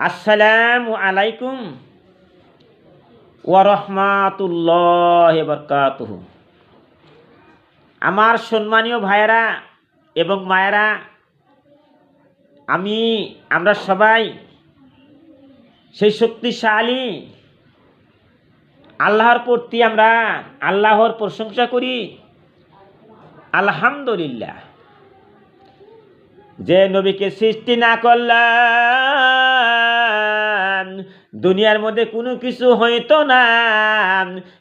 আসসালামু আলাইকুম ওরহমাতুল্লাহ বরকাতুহু। আমার সম্মানীয় ভাইয়েরা এবং মায়েরা, আমি, আমরা সবাই সেই শক্তিশালী আল্লাহর প্রতি আমরা আল্লাহর প্রশংসা করি। আলহামদুলিল্লাহ। যে নবীকে সৃষ্টি না করলাম দুনিয়ার মধ্যে কোনো কিছু হইতো না।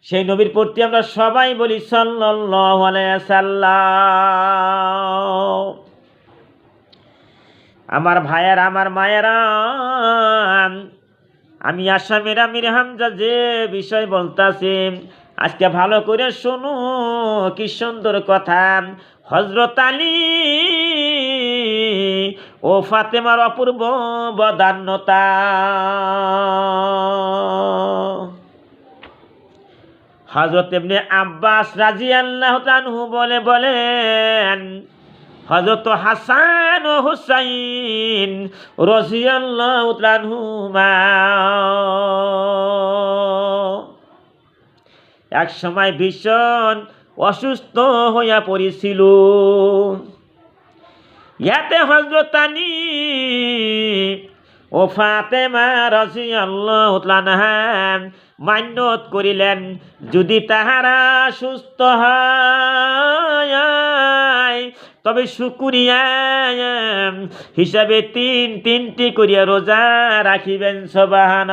সেই নবীর প্রতি আমরা সবাই বলি সাল্লাল্লাহু আমার ভাইয়ার, আমার মায়েরা, আমি আসামের, আমির হামজা যে বিষয় বলতাছি, আজকে ভালো করে শোনো, কি সুন্দর কথা। হজরত আলী ও ফাতেমার অপূর্ব বদান্যতা। হজরত এমনি আব্বাস রাজি আল্লাহ তানহু বলে, বলেন হজরত হাসান ও হুসাইন রসিয়াল্লাহ তানহুমা এক সময় ভীষণ অসুস্থ হইয়া পড়েছিল। ইয়াতে হজরত ও ফাতেমা রসি আল্লাহ মান্যত করিলেন, যদি তাহারা সুস্থ হয়, তবে শুকুরিয়া হিসাবে তিন, তিনটি করিয়া রোজা রাখিবেন সবাহান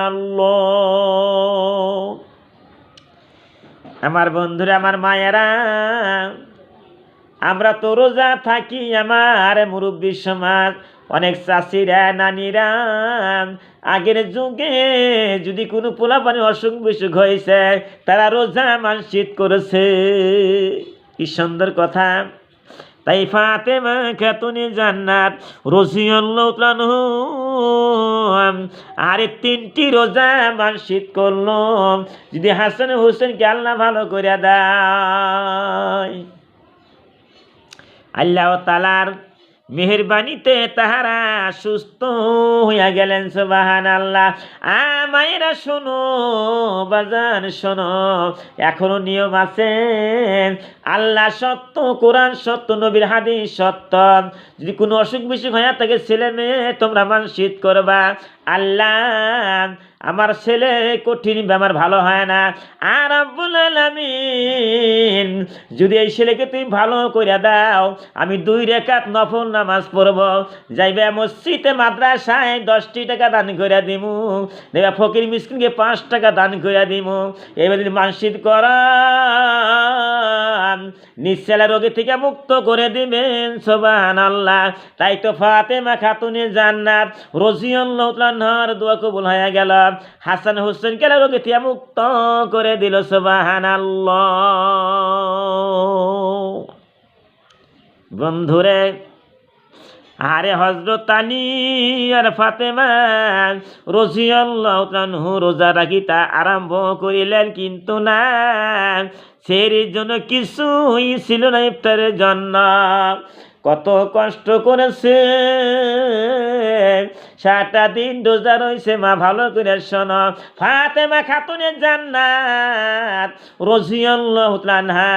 আমার বন্ধুরা, আমার মায়েরা আমরা তো রোজা থাকি আমার মুরব্বী সমাজ। অনেক চাষিরা, নানিরা, আগের যুগে যদি কোনো পোলাপানি অসুখ বিসুখ হয়েছে, তারা রোজা মানসিক করেছে। কি সুন্দর কথা। তাই ফাতেমা খাতুনি জান্নাত রসিউল্লাহ আরে তিনটি রোজা মানসিক করল যদি হাসান হোসেনকে আল্লাহ ভালো করে দেয়। আল্লাহ তালার মেহরবানিতে তাহারা সুস্থ হইয়া গেলেন সুবাহান আল্লাহ আমায়রা শোনো, বাজান শোনো, এখনও নিয়ম আছে। আল্লাহ সত্য, কোরআন সত্য, নবীর হাদিস সত্য। যদি কোনো অসুখ বিসুখ হইয়া থাকে ছেলে মেয়ে তোমরা মানসিক করবা। আল্লাহ, আমার ছেলে কঠিন আমার ভালো হয় না। আর আব্বুল আলামিন, যদি এই ছেলেকে তুমি ভালো করে দাও, আমি দুই রেখাত নফল নামাজ পড়ব। যাইবে মসজিদে, মাদ্রাসায় দশটি টাকা দান করে দিমু। দেবে ফকির মিসকিনকে পাঁচ টাকা দান করে দিমু। এবার যদি মানসিক করা নিশ্চলা রোগী থেকে মুক্ত করে দিবেন সোবান আল্লাহ তাই তো ফাতেমা খাতুনে জান্নাত। রজিউল্লাহর দোয়া কবুল হয়ে গেল। হাসান হোসেন কেলা রোগী থেকে মুক্ত করে দিল? সোবাহান বন্ধুরে, আরে হজরত আলী আর ফাতেমা রসিয়াল্লাহ তানহু রোজা রাখিতা আরম্ভ করিলেন কিন্তু না। সেই জন্য কিছুই ছিল না ইফতারের জন্য। কত কষ্ট করেছে। সাতটা দিন রোজা রয়েছে মা ভালো করে শোন। ফাতেমা খাতুনের জান্নাত রজিয়াল্লাহ তানহা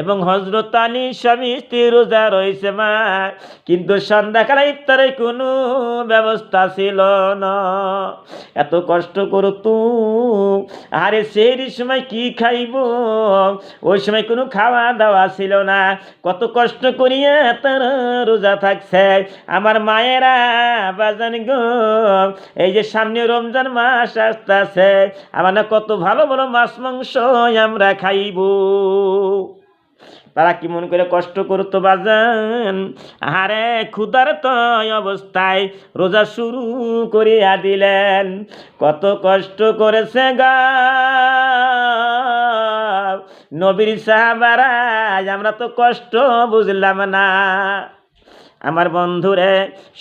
এবং হজরত আলী স্বামী স্ত্রী রোজা রয়েছে মা। কিন্তু সন্ধ্যাকালে ইফতারে কোনো ব্যবস্থা ছিল না। এত কষ্ট করতো আরে সেই সময় কি খাইব? ওই সময় কোনো খাওয়া দাওয়া ছিল না। কত কষ্ট করিয়া তারা রোজা থাকছে। আমার মায়েরা, বাজান গো এই যে সামনে রমজান মাস আসতেছে, আমার কত ভালো ভালো মাছ মাংস আমরা খাইব। তারা কি মন করে কষ্ট করতো বাজান? আরে ক্ষুদার অবস্থায় রোজা শুরু করিয়া দিলেন। কত কষ্ট করেছে গা। নবীর সাহাবারা, আমরা তো কষ্ট বুঝলাম না। আমার বন্ধুরে,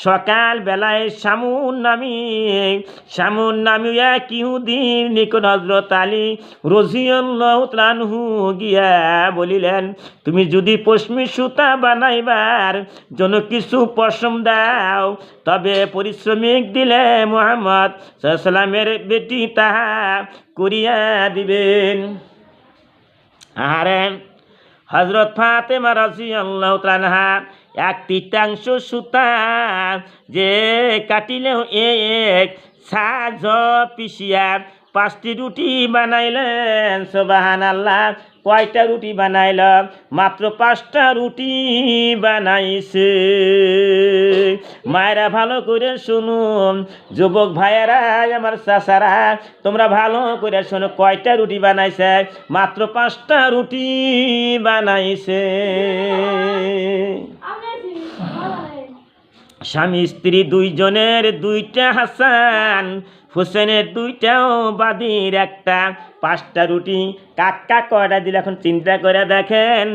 সকাল বেলায় সামুন নামি সামুন নামি এক ইহুদির নিকট হজরত আলী রজিয়ানহু গিয়া বলিলেন, তুমি যদি পশ্মি সুতা বানাইবার জন্য কিছু পশম দাও, তবে পরিশ্রমিক দিলে মোহাম্মদ সাল্লামের বেটি তাহা করিয়া দিবেন। আহারে হজরত ফাতেমা রাজি আল্লাহ তানহা এক তৃতীয়াংশ সুতা যে কাটিলেও এক সাজ পিসিয়া পাঁচটি রুটি বানাইলেন সোবাহান আল্লাহ কয়টা রুটি বানাইল? মাত্র পাঁচটা রুটি বানাইছে। মায়েরা ভালো করে শুনুন। যুবক ভাইয়েরা, আমার চাচারা, তোমরা ভালো করে শোনো, কয়টা রুটি বানাইছে? মাত্র পাঁচটা রুটি বানাইছে। স্বামী স্ত্রী দুইজনের দুইটা হাসান হোসেনের দুইটাও বাদির একটা। পাঁচটা রুটি কাকা কয়টা দিলে এখন চিন্তা করে দেখেন?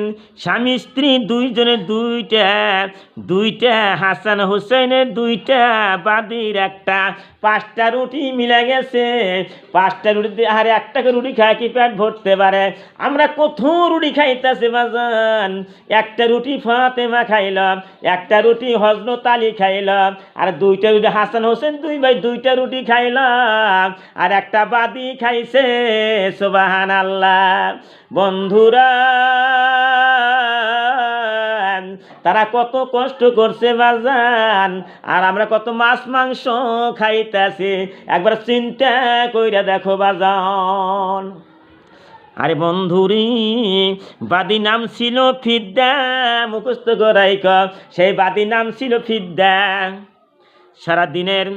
স্বামী স্ত্রী দুইজনের দুইটা দুইটা হাসান হোসেনের দুইটা, বাদির একটা। পাঁচটা রুটি মিলে গেছে। পাঁচটা রুটি আরে একটা রুটি খায় কি পেট ভরতে পারে? আমরা কত রুটি খাইতেছে বাজান। একটা রুটি ফাতেমা খাইলাম একটা রুটি হজরত আলী খাইলাম আর দুইটা রুটি হাসান হোসেন দুই ভাই দুইটা রুটি খাইলাম আর একটা বাদি খাইছে। সোবাহান আল্লাহ বন্ধুরা, তারা কত কষ্ট করছে বাজান, আর আমরা কত মাছ, মাংস খাইতেছি। একবার চিন্তা কইরা দেখো বাজান। আরে বন্ধুরি, বাদি নাম ছিল ফিদ্দা, মুখস্থ করাইক, সেই বাদি নাম ছিল ফিদ্দা। সারাদিনের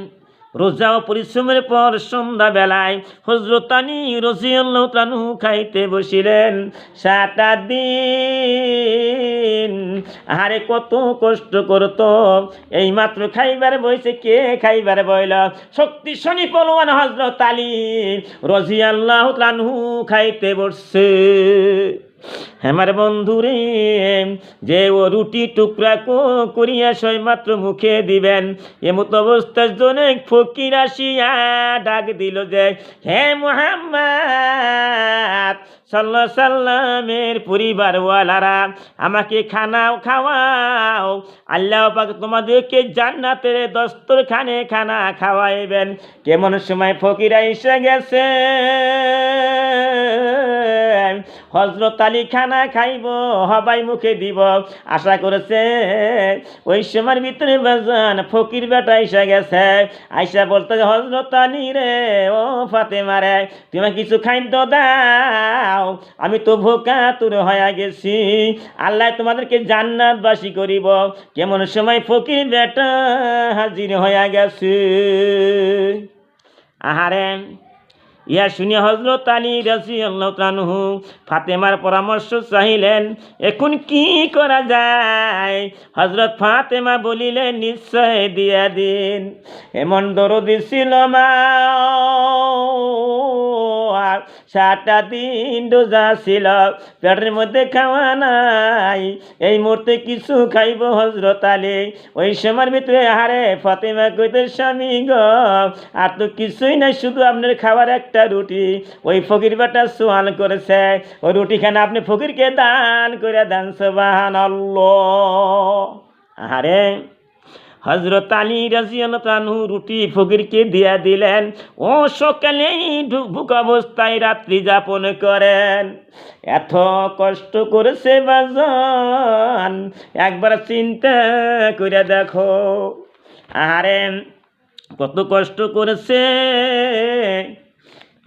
রোজা ও পরিশ্রমের পর সন্ধ্যা বেলায় হজরতানি রসিয়ানু খাইতে বসিলেন। সাটা দিন। আরে কত কষ্ট করতো। এই মাত্র খাইবার বইছে কে খাইবার বইল? শক্তি শনি পলোয়ান হজরত আলী রজিয়াল্লাহ খাইতে বসছে। আমার বন্ধুরে, যে ও রুটি টুকরা কো করিয়া সয় মাত্র মুখে দিবেন। এমত অবস্থার জন্য ফকির আসিয়া ডাক দিল যে, হে মোহাম্মদ সাল্লা সাল্লামের পরিবারওয়ালারা আমাকে খানাও খাওয়াও। আল্লাহ পাক তোমাদেরকে জান্নাতের দস্তরখানে খানা খাওয়াইবেন। কেমন সময় ফকিরা এসে গেছে? হজরত আলী খানা খাইব, হবাই মুখে দিব। আশা করেছে, ওই সময়ের ভিতরে বাজান ফকির বেটা এসে গেছে। আইসা বলতে হজরত আলী রে, ও ফাতে মারে তুমি কিছু খাদ্য দাও। আমি তো ভোকা তোর হয়ে গেছি। আল্লাহ তোমাদেরকে জান্নাতবাসী করিব। কেমন সময় ফকির বেটা হাজির হয়ে গেছে। আহারে। ইয়া শুনে হজরত আলী রাজি আল্লাহ ফাতেমার পরামর্শ চাহিলেন, এখন কি করা যায়? হজরত ফাতেমা বলিলেন, নিশ্চয় দিয়া দিন। এমন দরদি ছিল মা সাতটা দিন রোজা ছিল, পেটের মধ্যে খাওয়া নাই। এই মুহূর্তে কিছু খাইব হজরত আলী। ওই সময়ের ভিতরে, আহারে, ফাতেমা কইতে স্বামী গ, আর তো কিছুই নাই, শুধু আপনার খাবার একটা রুটি, ওই ফকির বেটা সোয়াল করেছে। ওই রুটিখানা আপনি ফকিরকে দান করে দেন সোবাহান আরে হজরত আলী রাজিয়ানু রুটি ফকিরকে দিয়া দিলেন। ও সকালেই ভুক অবস্থায় রাত্রি যাপন করেন। এত কষ্ট করেছে বাজন, একবার চিন্তা করে দেখো। আরে কত কষ্ট করেছে।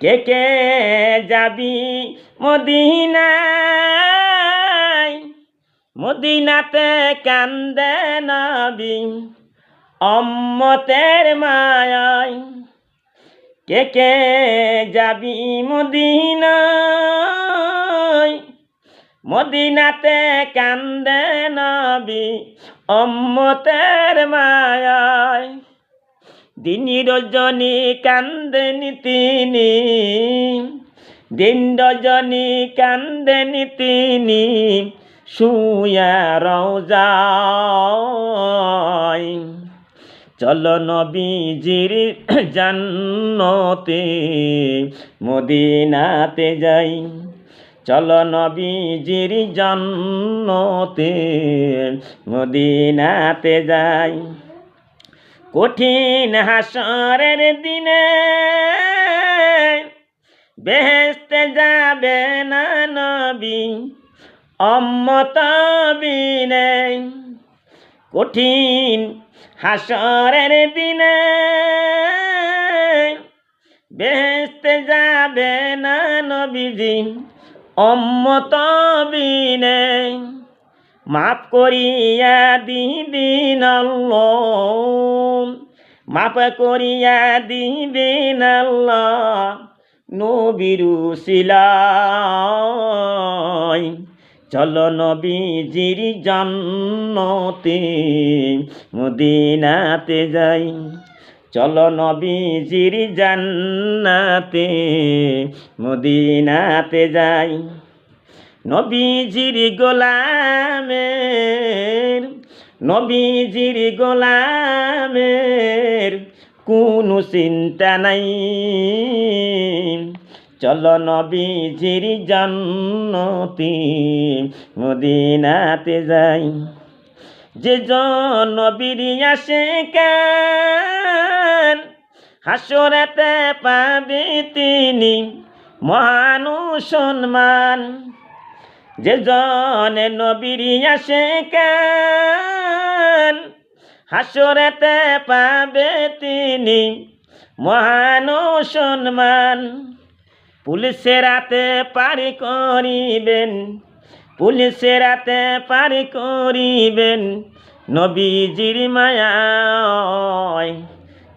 কে কে যাবি মদিনায়? মদিনাতে কান্দে নবী অম্মতের মায়ায়। কে কে যাবি মদিনায়? মদিনাতে কান্দে নবী অম্মতের মায়ায়। দিনী রজনী কান্দেনি তিনি। দিন রজনী কান্দেনি তিনি শুয়া রওজায়। চলো নবীজির জান্নতে মদিনাতে যাই। চলো নবীজির জান্নতে মদিনাতে যাই। কঠিন হাসরের দিনে বেহেস্তে যাবে না নবী অম্মত কঠিন হাসরের দিনে বেহেস্তে যাবে না নবীজি অম্মত মাফ করিয়া দিদিন মাফ করিয়া দিদিন নবীরু শিলাই চলো নবীজির জন্মতে মদিনাতে যাই। চলো নবীজির জান্নাতে মদিনাতে যাই। নবীজির গোলামের নবীজির গোলামের কোনো চিন্তা নাই। চলো নবীজির জন্নতি মদিনাতে যাই। যে জন নবীর আসে কান? হাসরেতে পাবে তিনি মহানু সম্মান। যে জনে নবীর আসে কান হাসরেতে পাবে তিনি মহান সম্মান। পুলিশের রাতে পারি করিবেন পুলিশের রাতে পারি করিবেন নবীজির মায়ায়।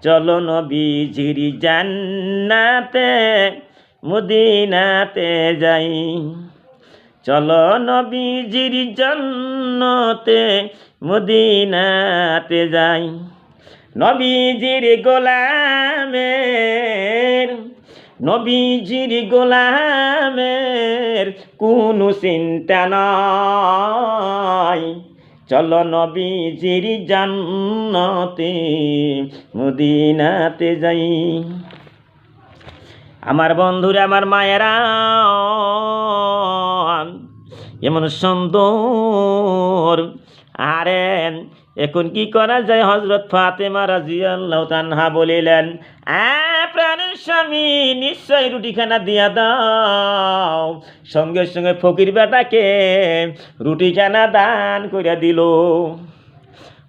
চলো নবীজির জান্নাতে, মদিনাতে যাই। চলো নবীজির জন্নতে মদিনাতে যাই। নবীজির গোলামের নবীজির গোলামের কোনো চিন্তা নাই। চলো নবীজির জন্নতে মদিনাতে যাই। আমার বন্ধুরা, আমার মায়েরা এমন সুন্দর। আরে, এখন কি করা যায়? হজরত ফাতেমা রাজিয়াল্লাহ তানহা বলিলেন প্রাণের স্বামী নিশ্চয় রুটিখানা দিয়া দাও। সঙ্গে সঙ্গে ফকির বেটাকে রুটিখানা দান করে দিল।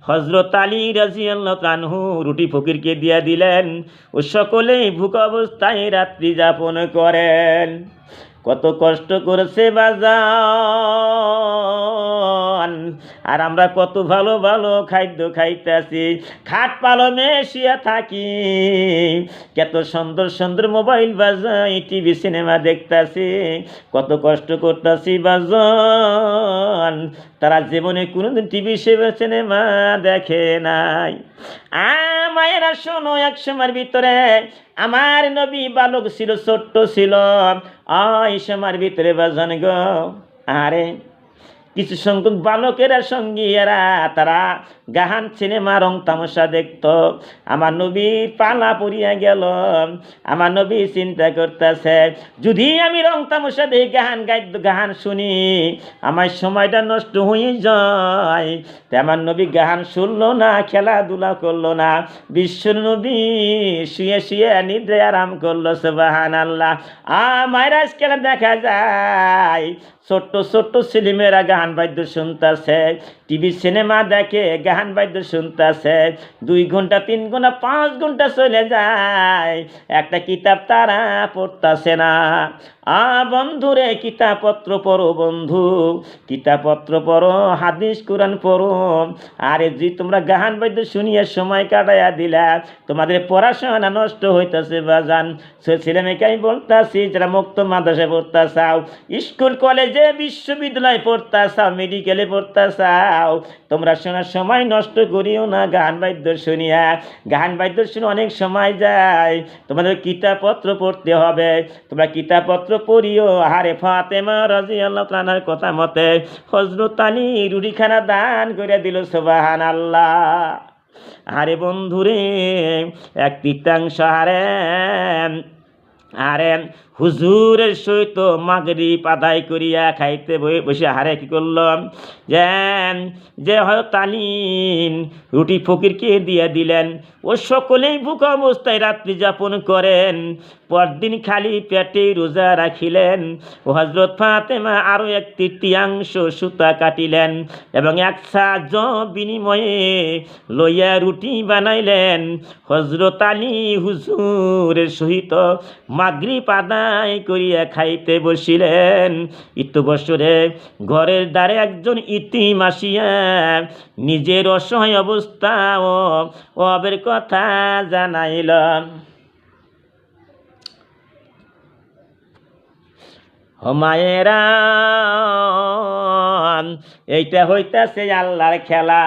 হজরত আলী রাজিয়াল্লাহ তানহু রুটি ফকিরকে দিয়া দিলেন, ও সকলেই ভুক অবস্থায় রাত্রি যাপন করেন। কত কষ্ট করেছে বাজান। আর আমরা কত ভালো ভালো খাদ্য খাইতেছি। খাট পালমে শুয়ে থাকি। কত সুন্দর সুন্দর মোবাইল বাজাই, টিভি, সিনেমা দেখতাছি। কত কষ্ট করতেছি বাজান। তারা জীবনে কোনোদিন টিভি সিনেমা দেখে নাই। আ, মায়েরা শোনো এক সময়ের ভিতরে। আমার নবী বালক ছিল ছোট্ট ছিল। আয়সমার ভিতরে বাজান গো আরে কিছু সংখ্যক বালকেরা সঙ্গীরা তারা গাহান সিনেমা রং তামাশা দেখত। আমার নবীর পালা পড়িয়া গেল, আমার নবী চিন্তা করতেছে, যদি আমি রং তামাশা দেখি গাহান গাই গাহান শুনি, আমার সময়টা নষ্ট হয়ে যায়। তে আমার নবী গাহান শুনলো না, খেলাধুলা করল না বিশ্ব নবী শুয়ে শুয়ে নিদ্রে আরাম করল সে বাহান আল্লাহ আমার আজকাল দেখা যায় ছোট্ট ছোট্ট ছেলেমেয়েরা গান বাদ্য শুনতেছে। টিভি সিনেমা দেখে গান বাদ্য শুনতেছে, দুই ঘণ্টা, তিন ঘণ্টা, পাঁচ ঘণ্টা চলে যায়। একটা কিতাব তারা পড়তেছে না। আ বন্ধুরে কিতাপত্র পড়ো বন্ধু কিতাপত্র পড়ো, হাদিস, কোরআন পড়ো। আরে যে তোমরা গাহান বাদ্য শুনিয়ে সময় কাটাইয়া দিলা, তোমাদের পড়াশোনা নষ্ট হইতেছে বাজান। সে ছেলে মেয়েকে আমি বলতাছি, যারা মুক্ত মাদ্রাসায় পড়তে চাও স্কুল, কলেজে, বিশ্ববিদ্যালয়ে পড়তে চাও মেডিকেলে পড়তে চাও তোমরা শোনার সময় নষ্ট করিও না, গান বাদ্য শুনিয়া। গান বাদ্য শুনে অনেক সময় যায়। তোমাদের কিতাবপত্র পড়তে হবে। তোমরা কিতাবপত্র পড়িও। হারে ফাতেমা রাজি আল্লাহ কথা মতে হজরত আলী রুটিখানা দান করে দিল সোবাহান আল্লাহ আরে বন্ধুরে, এক তৃতীয়াংশ হারে আরে হুজুরের সহিত মাগরি আদায় করিয়া খাইতে বসে হারে কি করল যে যে হয় তালিম, রুটি ফকিরকে দিয়ে দিলেন। ও সকলেই ভুক অবস্থায় রাত্রি যাপন করেন। পরদিন খালি পেটে রোজা রাখিলেন। ও হজরত ফাতেমা আরও এক তৃতীয়াংশ সুতা কাটিলেন এবং এক সাজ বিনিময়ে লইয়া রুটি বানাইলেন। হজরত আলী হুজুরের সহিত মাগরিব আদায় করিয়া খাইতে বসিলেন। ইতু বছরে ঘরের দ্বারে একজন ইতিম আসিয়া নিজের অসহায় অবস্থা ও অবের কথা জানাইল। হমায়েরা এইটা হইতাছে আল্লাহর খেলা।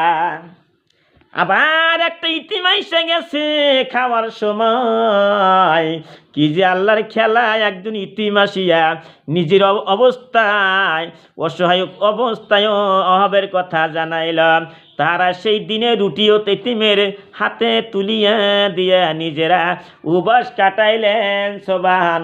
আবার একটা ইতিমাইসে গেছে খাওয়ার সময়। কি যে আল্লাহর খেলা একজন ইতিমাসিয়া নিজের অব- অবস্থায়, অসহায়ক অবস্থায় অভাবের কথা জানাইলাম তারা সেই দিনে রুটিও তেতিমের হাতে তুলিয়া দিয়া নিজেরা উবাস কাটাইলেন। সোবাহান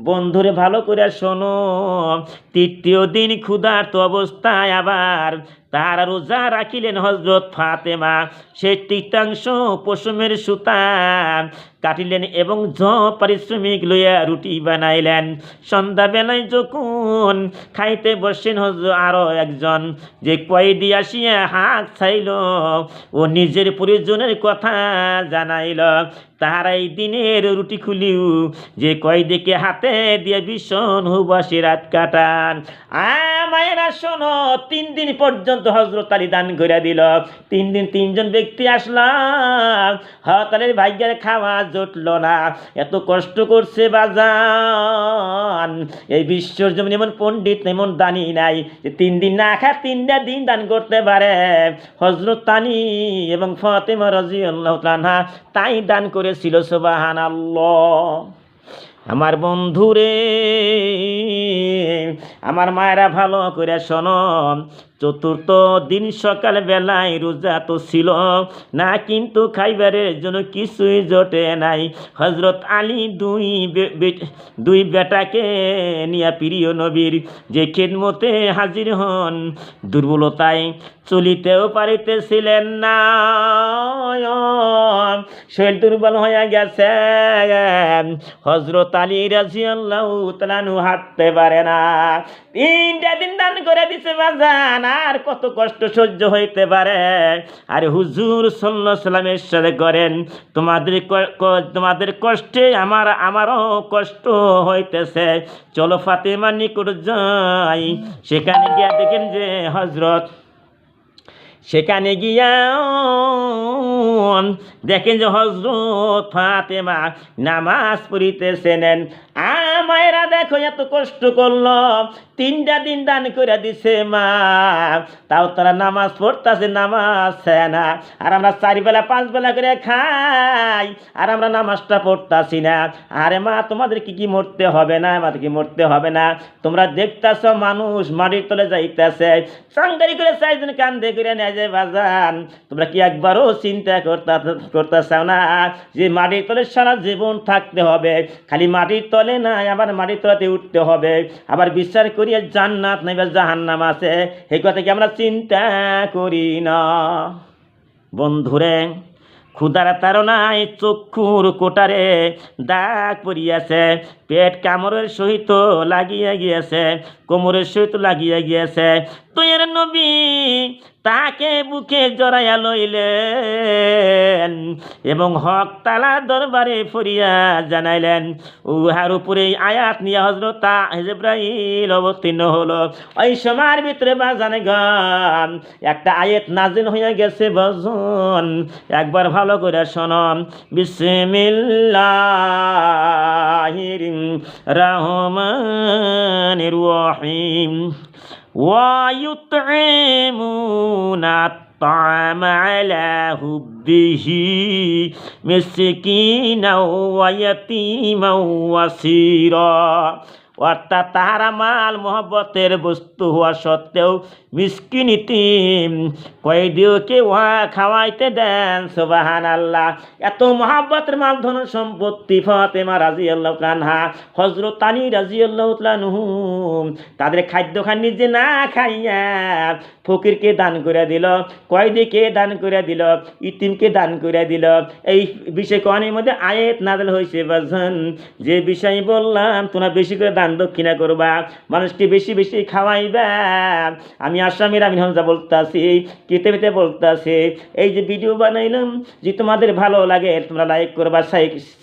বন্ধুরে, ভালো করে শোনো, তৃতীয় দিন ক্ষুধার্ত অবস্থায় আবার তাহারা রোজা রাখিলেন হজরত ফাতেমা। সে তৃতীয়াংশ পশমের সুতা কাটিলেন এবং জ পারিশ্রমিক লইয়া রুটি বানাইলেন। সন্ধ্যাবেলায় যখন খাইতে বসেন হজ আরও একজন, যে কয়েদি আসিয়া হাত ছাইল ও নিজের প্রয়োজনের কথা জানাইল তাহারা এই দিনের রুটি খুলিও যে কয় কয়েদিকে হাতে দিয়ে ভীষণ হুবাসী রাত কাটান। মায়েরা, শোনো, তিন দিন পর্যন্ত হজরত আলী দান করে দিল। তিন দিন তিনজন ব্যক্তি আসলাম হতালের ভাগ্যের খাওয়া জুটল না। এত কষ্ট করছে বাজান। এই বিশ্বর জমিন এমন পণ্ডিত, এমন দানি নাই যে তিন দিন না খা তিনটা দিন দান করতে পারে। হজরত তানি এবং ফতেমা রাজি আল্লাহ তাই দান করেছিল সোবাহান আমার বন্ধুরে আমার মায়েরা ভালো করে শোনো। চতুর্থ দিন সকাল বেলায় রোজা তো ছিল না, কিন্তু খাইবারের জন্য কিছুই জোটে নাই। হজরত আলী দুই দুই বেটাকে নিয়া প্রিয় নবীর যে খেদমতে হাজির হন, দুর্বলতায় চলিতেও পারিতেছিলেন না। শরীর দুর্বল হয়ে গেছে। হজরত আলী রাজিয়াল্লাহ হাঁটতে পারে না। তিনটা দিন দান করে দিছে বাজান। আর কত কষ্ট সহ্য হইতে পারে। আর হুজুর সাল্লামের সাথে করেন, তোমাদের তোমাদের কষ্টে আমার, আমারও কষ্ট হইতেছে। চলো ফাতেমা নিকট যাই। সেখানে গিয়া দেখেন যে হজরত সেখানে গিয়া, দেখেন যে হজরত ফাতেমা নামাজ পড়িতেছেন। আমায়রা দেখো, এত কষ্ট করল। তিনটা দিন দান করে দিছে মা। তাও তারা নামাজ পড়তেছে, নামাজ না। আর আমরা চারি বেলা পাঁচ বেলা করে খাই, আর আমরা নামাজটা পড়তাছি না। আরে মা, তোমাদের কি কি মরতে হবে না? আমাদের কি মরতে হবে না? তোমরা দেখতাছ, মানুষ মাটির তলে যাইতেছে। সাংগারি করে চারজন কান্দে করে নেয় যে বাজান, তোমরা কি একবারও চিন্তা করতে, করতেছাও না যে মাটির তলে সারা জীবন থাকতে হবে। খালি মাটির তলে না আবার মাটির তলাতে উঠতে হবে। আবার বিশ্বাস করিয়া জান্নাত নাই বা জাহান্নাম আছে। এই কথা কি আমরা চিন্তা করি না? বন্ধুরে ক্ষুদার তারনায় চক্ষুর কোটারে দাগ পড়িয়াছে। পেট কামড়ের সহিত লাগিয়া গিয়াছে, কোমরের সহিত লাগিয়া গিয়াছে। তুইয়ের নবী তাকে বুকে জড়াইয়া লইলেন এবং হক তালার দরবারে ফরিয়া জানাইলেন। উহার উপরে আয়াত নিয়ে হজরত হেজব্রাহিল অবতীর্ণ হলো। ওই সময়ের ভিতরে বা জানে গান একটা আয়াত নাজিল হইয়া গেছে বজন একবার ভালো করে শোনন। বিসমিল্লাহির রহমানির রহিম। ويطعمون الطعام على حبه مسكينا ويتيما وسيرا অর্থাৎ তাহারা মাল মহব্বতের বস্তু হওয়া সত্ত্বেও মিসকিন ইতিম কয়েদিওকে উহা খাওয়াইতে দেন সোবাহান আল্লাহ এত মহাব্বতের মাল ধন সম্পত্তি ফাতেমা রাজি আল্লাহ তানহা হজরত আলী রাজি আল্লাহ তাদের খাদ্য খান নিজে না খাইয়া ফকিরকে দান করে দিল কয়েদিকে দান করে দিল ইতিমকে দান করে দিল। এই বিষয় কোয়ানির মধ্যে আয়েত নাদল হয়েছে বাজন যে বিষয় বললাম, তোমরা বেশি করে দান দক্ষিণা করবা? মানুষকে বেশি বেশি খাওয়াইবা। আমি আসামির আমি হামজা বলতাছি কেতেবেতে বলতাছি। এই যে ভিডিও বানাইলাম যে তোমাদের ভালো লাগে, তোমরা লাইক করবা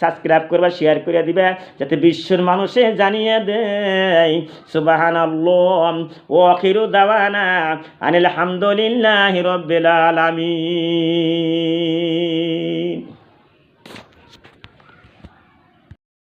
সাবস্ক্রাইব করবা শেয়ার করে দিবা, যাতে বিশ্বের মানুষে জানিয়ে দেয় সুবাহান ও আখিরু দাওয়ানা আনিল হামদুলিল্লাহি রব্বিল আলামিন।